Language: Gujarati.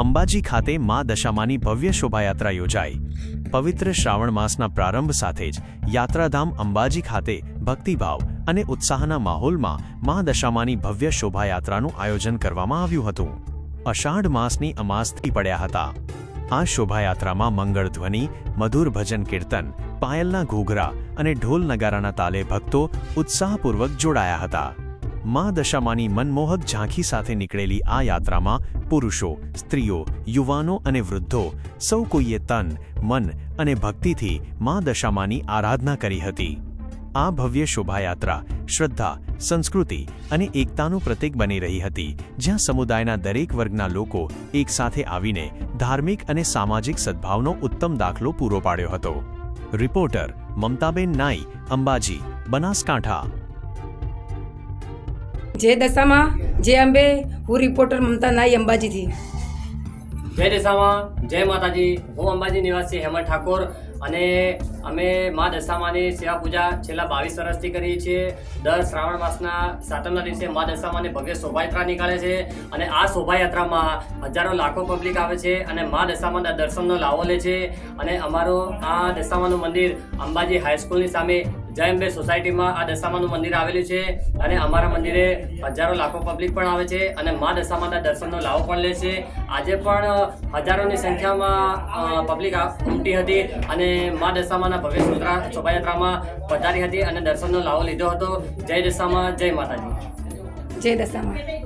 અંબાજી ખાતે મા દશામાની ભવ્ય શોભાયાત્રા યોજાઈ. પવિત્ર શ્રાવણ માસના પ્રારંભ સાથે જ યાત્રાધામ અંબાજી ખાતે ભક્તિભાવ અને ઉત્સાહના માહોલમાં મા દશામાની ભવ્ય શોભાયાત્રાનું આયોજન કરવામાં આવ્યું હતું. અષાઢ માસની અમાસથી પડ્યા હતા. આ શોભાયાત્રામાં મંગળધ્વનિ મધુર ભજન કીર્તન, પાયલના ઘૂઘરા અને ઢોલ નગારાના તાલે ભક્તો ઉત્સાહપૂર્વક જોડાયા હતા. મા દશામાની મનમોહક ઝાંખી સાથે નીકળેલી આ યાત્રામાં પુરુષો, સ્ત્રીઓ, યુવાનો અને વૃદ્ધો સૌ કોઈએ તન, મન અને ભક્તિથી મા દશામાની આરાધના કરી હતી. આ ભવ્ય શોભાયાત્રા શ્રદ્ધા, સંસ્કૃતિ અને એકતાનું પ્રતીક બની રહી હતી, જ્યાં સમુદાયના દરેક વર્ગના લોકો એકસાથે આવીને ધાર્મિક અને સામાજિક સદ્ભાવનો ઉત્તમ દાખલો પૂરો પાડ્યો હતો. રિપોર્ટર મમતાબેન નાઈ, અંબાજી, બનાસકાંઠા. જય દશામાં જે અંબે, હું રિપોર્ટર મમતા નાઈ અંબાજીથી. જય દશામાં, જય માતાજી. હું અંબાજી નિવાસી હેમંત ઠાકોર અને અમે મા દશામાની સેવા પૂજા છેલ્લા બાવીસ વર્ષથી કરીએ છીએ. દર શ્રાવણ માસના સાતમના દિવસે મા દશામાની ભવ્ય શોભાયાત્રા નીકળે છે અને આ શોભાયાત્રામાં હજારો લાખો પબ્લિક આવે છે અને મા દશામાના દર્શનનો લાવો લે છે. અને અમારો આ દશામાનું મંદિર અંબાજી હાઈસ્કૂલની સામે જય અંબે સોસાયટીમાં આ દશામાનું મંદિર આવેલું છે અને અમારા મંદિરે હજારો લાખો પબ્લિક પણ આવે છે અને મા દશામાના દર્શનનો લાભ પણ લે છે. આજે પણ હજારોની સંખ્યામાં પબ્લિક ઉમટી હતી અને મા દશામાના ભવ્ય શોભાયાત્રામાં પધારી હતી અને દર્શનનો લાભ લીધો હતો. જય દશામાં, જય માતાજી. જય દશામાં.